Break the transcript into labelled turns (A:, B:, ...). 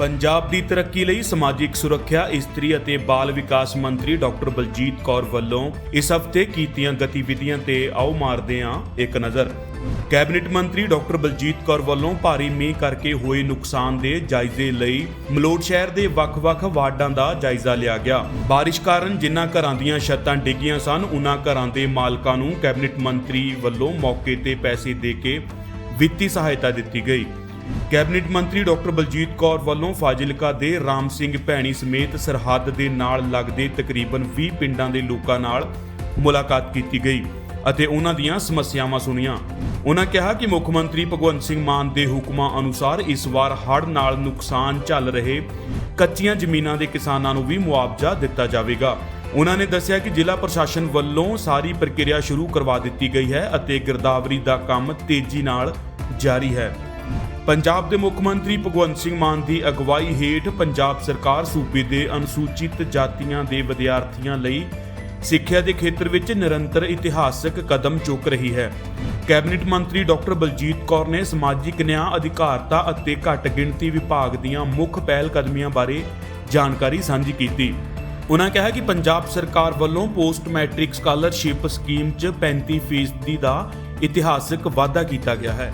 A: ਪੰਜਾਬ ਦੀ ਤਰੱਕੀ ਲਈ ਸਮਾਜਿਕ ਸੁਰੱਖਿਆ, ਇਸਤਰੀ ਅਤੇ ਬਾਲ ਵਿਕਾਸ ਮੰਤਰੀ ਡਾਕਟਰ ਬਲਜੀਤ ਕੌਰ ਵੱਲੋਂ ਇਸ ਹਫ਼ਤੇ ਕੀਤੀਆਂ ਗਤੀਵਿਧੀਆਂ ਤੇ ਆਓ ਮਾਰਦੇ ਹਾਂ ਇੱਕ ਨਜ਼ਰ। ਕੈਬਨਿਟ ਮੰਤਰੀ ਡਾਕਟਰ ਬਲਜੀਤ ਕੌਰ ਵੱਲੋਂ ਭਾਰੀ ਮੀਂਹ ਕਰਕੇ ਹੋਏ ਨੁਕਸਾਨ ਦੇ ਜਾਇਜ਼ੇ ਲਈ ਮਲੋਟ ਸ਼ਹਿਰ ਦੇ ਵੱਖ-ਵੱਖ ਵਾਰਡਾਂ ਦਾ ਜਾਇਜ਼ਾ ਲਿਆ ਗਿਆ। ਬਾਰਿਸ਼ ਕਾਰਨ ਜਿਨ੍ਹਾਂ ਘਰਾਂ ਦੀਆਂ ਛੱਤਾਂ ਡਿੱਗੀਆਂ ਸਨ, ਉਨ੍ਹਾਂ ਘਰਾਂ ਦੇ ਮਾਲਕਾਂ ਨੂੰ ਕੈਬਨਿਟ ਮੰਤਰੀ ਵੱਲੋਂ ਮੌਕੇ ਤੇ ਪੈਸੇ ਦੇ ਕੇ ਵਿੱਤੀ ਸਹਾਇਤਾ ਦਿੱਤੀ ਗਈ। ਕੈਬਨਿਟ ਮੰਤਰੀ ਡਾਕਟਰ ਬਲਜੀਤ ਕੌਰ ਵੱਲੋਂ ਫਾਜ਼ਿਲਕਾ ਦੇ ਰਾਮ ਸਿੰਘ ਭੈਣੀ ਸਮੇਤ ਸਰਹੱਦ ਦੇ ਨਾਲ ਲੱਗਦੇ ਤਕਰੀਬਨ 20 ਪਿੰਡਾਂ ਦੇ ਲੋਕਾਂ ਨਾਲ ਮੁਲਾਕਾਤ ਕੀਤੀ ਗਈ ਅਤੇ ਉਹਨਾਂ ਦੀਆਂ ਸਮੱਸਿਆਵਾਂ ਸੁਣੀਆਂ। ਉਹਨਾਂ ਕਿਹਾ ਕਿ ਮੁੱਖ ਮੰਤਰੀ ਭਗਵੰਤ ਸਿੰਘ ਮਾਨ ਦੇ ਹੁਕਮਾਂ ਅਨੁਸਾਰ ਇਸ ਵਾਰ ਹੜ੍ਹ ਨਾਲ ਨੁਕਸਾਨ ਝੱਲ ਰਹੇ ਕੱਚੀਆਂ ਜ਼ਮੀਨਾਂ ਦੇ ਕਿਸਾਨਾਂ ਨੂੰ ਵੀ ਮੁਆਵਜ਼ਾ ਦਿੱਤਾ ਜਾਵੇਗਾ। ਉਹਨਾਂ ਨੇ ਦੱਸਿਆ ਕਿ ਜ਼ਿਲ੍ਹਾ ਪ੍ਰਸ਼ਾਸਨ ਵੱਲੋਂ ਸਾਰੀ ਪ੍ਰਕਿਰਿਆ ਸ਼ੁਰੂ ਕਰਵਾ ਦਿੱਤੀ ਗਈ ਹੈ ਅਤੇ ਗਿਰਦਾਵਰੀ ਦਾ ਕੰਮ ਤੇਜ਼ੀ ਨਾਲ ਜਾਰੀ ਹੈ। ਪੰਜਾਬ ਦੇ ਮੁੱਖ ਮੰਤਰੀ ਭਗਵੰਤ ਸਿੰਘ ਮਾਨ ਦੀ ਅਗਵਾਈ ਹੇਠ ਪੰਜਾਬ ਸਰਕਾਰ ਸੂਬੇ ਦੇ ਅਨੁਸੂਚਿਤ ਜਾਤੀਆਂ ਦੇ ਵਿਦਿਆਰਥੀਆਂ ਲਈ ਸਿੱਖਿਆ ਦੇ ਖੇਤਰ ਵਿੱਚ ਨਿਰੰਤਰ ਇਤਿਹਾਸਕ ਕਦਮ ਚੁੱਕ ਰਹੀ ਹੈ। ਕੈਬਨਿਟ ਮੰਤਰੀ ਡਾਕਟਰ ਬਲਜੀਤ ਕੌਰ ਨੇ ਸਮਾਜਿਕ ਨਿਆਂ, ਅਧਿਕਾਰਤਾ ਅਤੇ ਘੱਟ ਗਿਣਤੀ ਵਿਭਾਗ ਦੀਆਂ ਮੁੱਖ ਪਹਿਲ ਕਦਮੀਆਂ ਬਾਰੇ ਜਾਣਕਾਰੀ ਸਾਂਝੀ ਕੀਤੀ। ਉਹਨਾਂ ਕਿਹਾ ਕਿ ਪੰਜਾਬ ਸਰਕਾਰ ਵੱਲੋਂ ਪੋਸਟ ਮੈਟ੍ਰਿਕ ਸਕਾਲਰਸ਼ਿਪ ਸਕੀਮ 'ਚ 35% ਦਾ ਇਤਿਹਾਸਕ ਵਾਧਾ ਕੀਤਾ ਗਿਆ ਹੈ।